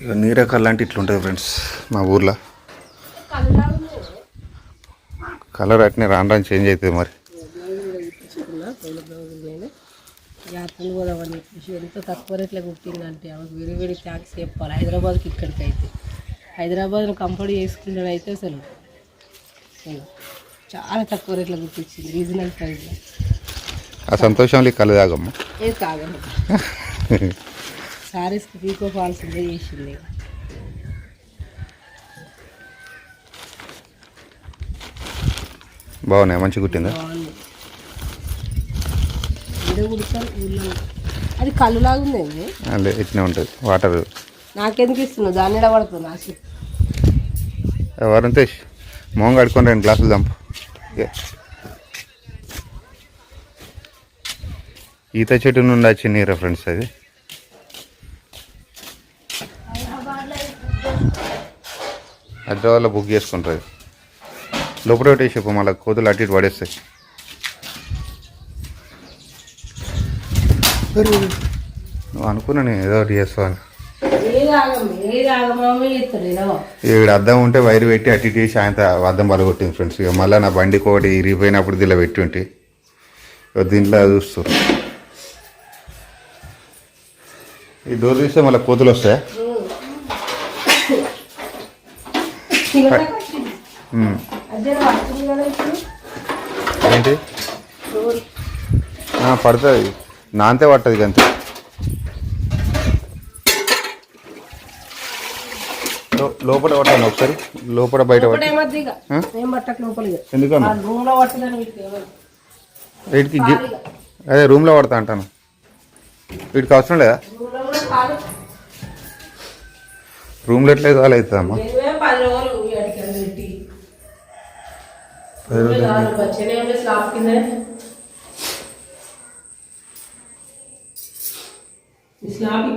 ఇక నీరకాలు లాంటి ఇట్లుంటుంది ఫ్రెండ్స్ మా ఊర్లో. కలర్ అట్నే రాను రాను చేంజ్ అవుతుంది మరి. యాత్రలు పోదామని చెప్పేసి ఎంత తక్కువ రేట్లో కుట్టిందంటే ఆమెకు వేరే వేరే థ్యాంక్స్ చెప్పాలి హైదరాబాద్కి ఇక్కడికి అయితే హైదరాబాద్లో కంపెనీ చేసుకుంటాడు అయితే అసలు చాలా తక్కువ రేట్లో కుట్టించింది రీజనల్ ప్రైస్లో ఆ సంతోషంలో కళ్ళు తాగమ్మ. ఏది సారీస్కి పీకో ఫాల్స్ ఉందే చేసింది బాగున్నాయి? మంచిగా కుట్టిందా? అది కళ్ళులాగా ఉందండి అదే ఇట్నే ఉంటుంది. వాటర్. నాకెందుకు ఇస్తున్నావు? దాన్ని ఎడ పడుతుంది? నాకు వరుణ్ మొహం కడుకొని రెండు గ్లాసులు దంపు. ఈత చెట్టు నుండి వచ్చిన నీరా ఫ్రెండ్స్ అది. హైదరాబాద్లో బుక్ చేసుకుంటుంది లోపల పెట్టేసి చెప్పు మళ్ళీ కోతులు అటు ఇటు పడేస్తాయి. నువ్వు అనుకున్నా నేను ఏదో ఒకటి వినవా ఇక్కడ అద్దం ఉంటే వైర్ పెట్టి అటు ఇటు చేసి ఆయన అద్దం పలగొట్టింది ఫ్రెండ్స్ ఇక. మళ్ళీ నా బండికి ఒకటి ఇరిగిపోయినప్పుడు దీనిలో పెట్టి ఉంటే ఇక దీంట్లో చూస్తారు ఈ డోర్ తీస్తే మళ్ళీ కోతులు వస్తాయా ఉమ్. అదే వస్తుంది కదా ఇప్పుడు ఏంటి? పడుతుంది. నాంతే పట్టదు అంతే లోపల పట్టాను ఒకసారి. లోపల బయట పట్టదని వీటికి అదే రూమ్లో పడతా అంటాను. వీటికి అవసరం లేదా? రూమ్లో ఎట్లా కావాలి అవుతుందమ్మా మేమే పది రోజులు ఈ అడిగి పెట్టి పది రోజులు కాదు వచ్చేనే ఉండే స్లాబ్.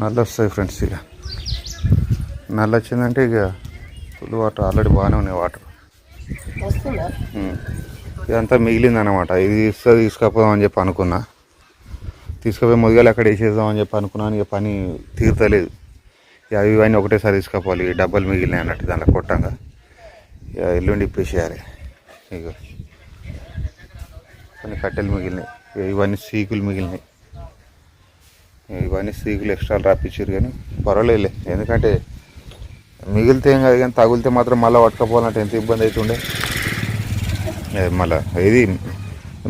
నల్ల వస్తాయి ఫ్రెండ్స్ ఇక నల్ల వచ్చిందంటే ఇక ఫుల్ వాటర్ ఆల్రెడీ బాగానే ఉన్నాయి వాటర్. ఇదంతా మిగిలిందన్నమాట. ఇది ఇస్తే తీసుకపోదాం అని చెప్పి అనుకున్నా. తీసుకుపోయి ముదిగాలి అక్కడ వేసేద్దాం అని చెప్పి అనుకున్నాను ఇక పని తీరుతలేదు. ఇక అవి ఇవన్నీ ఒకటేసారి తీసుకపోవాలి. డబ్బులు మిగిలినాయి అన్నట్టు దాంట్లో కొట్టంగా. ఇక ఎల్లుండి ఇప్పేసేయాలి. ఇక కొన్ని కట్టెలు మిగిలినాయి. ఇక ఇవన్నీ సీకులు మిగిలినాయి. ఇవన్నీ సీకులు ఎక్స్ట్రా రాపించారు కానీ పర్వాలేదులే. ఎందుకంటే మిగిలితే ఏం కాదు కానీ తగిలితే మాత్రం మళ్ళీ పట్టుకపోవాలంటే ఎంత ఇబ్బంది అవుతుండే? ఏ మళ్ళా ఇది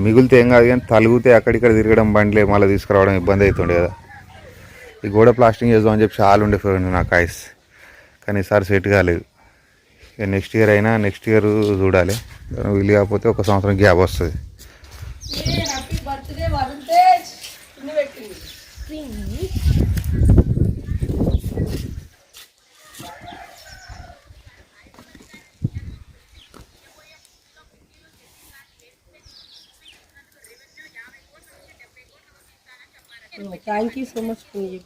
మిగిలితే ఏం కాదు కానీ తలుగుతే అక్కడిక్కడ తిరగడం బండ్లే మళ్ళీ తీసుకురావడం ఇబ్బంది అవుతుండే కదా. ఈ గోడ ప్లాస్టింగ్ చేద్దాం అని చెప్పి చాలా ఉండే ఫ్రెండ్ నాకు ఆయిస్ కానీ ఈసారి సెట్ కాలేదు. నెక్స్ట్ ఇయర్ అయినా నెక్స్ట్ ఇయర్ చూడాలి. వీలు కాకపోతే ఒక సంవత్సరం గ్యాప్ వస్తుంది హ్యాపీ బర్త్డే వరుణ్ తేజ్ ఇన్ని పెట్టింది thank you so much Punya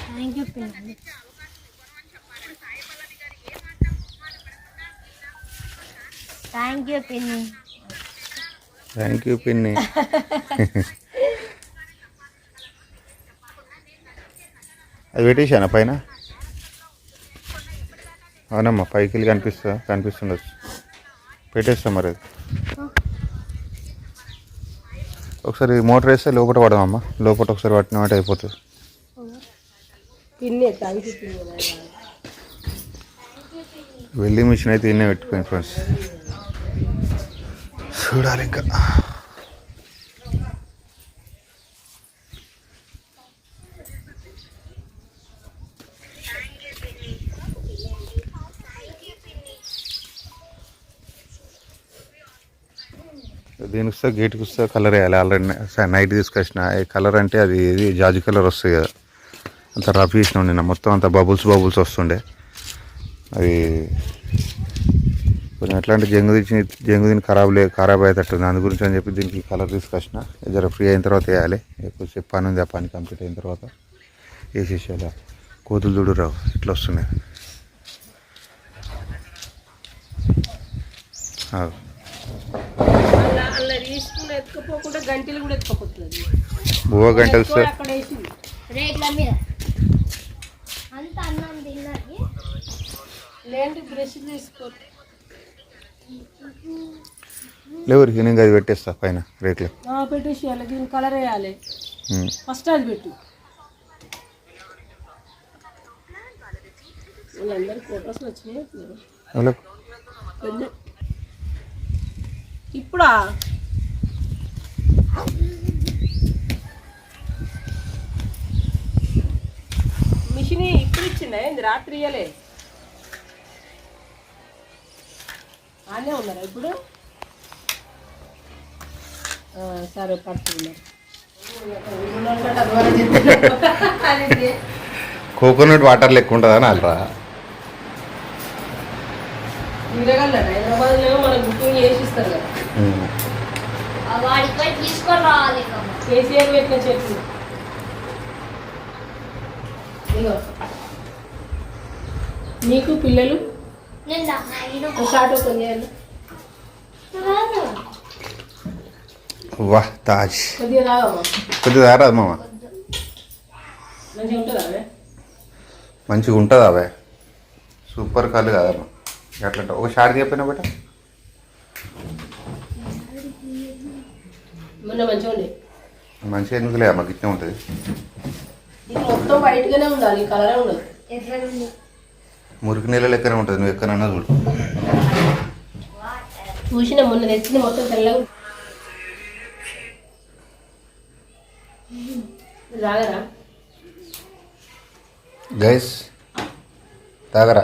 thank you పిన్ని థ్యాంక్ యూ పిన్ని థ్యాంక్ యూ పిన్ని అది పెట్టేశానా పైన? అవునమ్మా పైకి వెళ్ళి కనిపిస్తా కనిపిస్తుండొచ్చు. పెట్టేస్తా మరి అది. ఒకసారి మోటార్ వేస్తే లోపల పడదామమ్మా లోపల ఒకసారి అయిపోతుంది. థ్యాంక్ యూ పిన్ని వెల్డింగ్ మిషన్ అయితే ఇన్నే పెట్టుకోండి ఫ్రెండ్స్ చూడాలి ఇంకా. దీనికి వస్తే గేట్కి వస్తే కలర్ వేయాలి. ఆల్రెడీ నైట్ తీసుకొచ్చిన. కలర్ అంటే అది ఇది జాజి కలర్ వస్తుంది కదా. అంత రఫ్ చేసిన నిన్న. మొత్తం అంత బబుల్స్ బబుల్స్ వస్తుండే. అది కొంచెం ఎట్లాంటి జంగు తెచ్చి జంగు దీన్ని ఖరాబ్ లే ఖరాబ్ అయ్యేటట్టుంది. అందు గురించి అని చెప్పి దీనికి కలర్ తీసుకొచ్చిన. జర ఫ్రీ అయిన తర్వాత వేయాలి. ఎక్కువసేపు పని ఉంది. ఆ పని కంప్లీట్ అయిన తర్వాత వేసేసేయాలి. కోతులు చూడు రావు. ఇట్లా వస్తున్నాయి. తీసుకుని ఎత్తుకపోకుండా గంటలు కూడా ఎత్తుకపోతుంది బువ్వ గంటలు వస్తే అక్కడ వేసింది. రేట్ల మీద. అంత అన్నం తిన్నది లేండి బ్రష్ తీసుకో లేవు నేను అది పెట్టేస్తా పైన రేట్లు ఆ, పెట్టేసి అలా దీని కలర్ వేయాలి. ఫస్ట్ అది పెట్టు. వాళ్ళందరి ఫొటోస్ వచ్చినాయి ఇప్పుడా? మిషన్ ఇప్పుడు ఇచ్చిండే ఏంది? రాత్రి ఇయ్యలే. ఆనే ఉన్నారా ఇప్పుడు? సరే పడుతున్నారు కోకోనట్ వాటర్ లెక్క ఉంటుందా తిరగలరా హైదరాబాద్లో మనకు బుకింగ్ చేసి ఇస్తారు కదా. వాడికి పోయి తీసుకొని రావాలి ఇక. కేసీఆర్ పెట్టిన చెట్లు. ఇగో నీకు పిల్లలు. వాహ్ తాజ్. కొద్దిగా మామ. మంచిగా ఉంటుందా అవే? సూపర్ కళ్ళు కాదమ్మా. ఎట్లా ఉంటావు? ఒక షార్ట్ చెప్పిన బట్ట మొన్న మంచిగా ఉండే. మంచిగా ఎందుకు లేదు మాకు ఇట్నే ఉంటుంది. ఇది మొత్తం వైట్గానే ఉండాలి కలరే ఉండదు. ఎట్లా ఉంది? మురికి నీళ్ళ లెక్కనే ఉంటుంది నువ్వు ఎక్కడన్నా చూడు. చూసిన మొన్న తెచ్చింది మొత్తం తెల్లగా తాగరా? గైస్ తాగరా?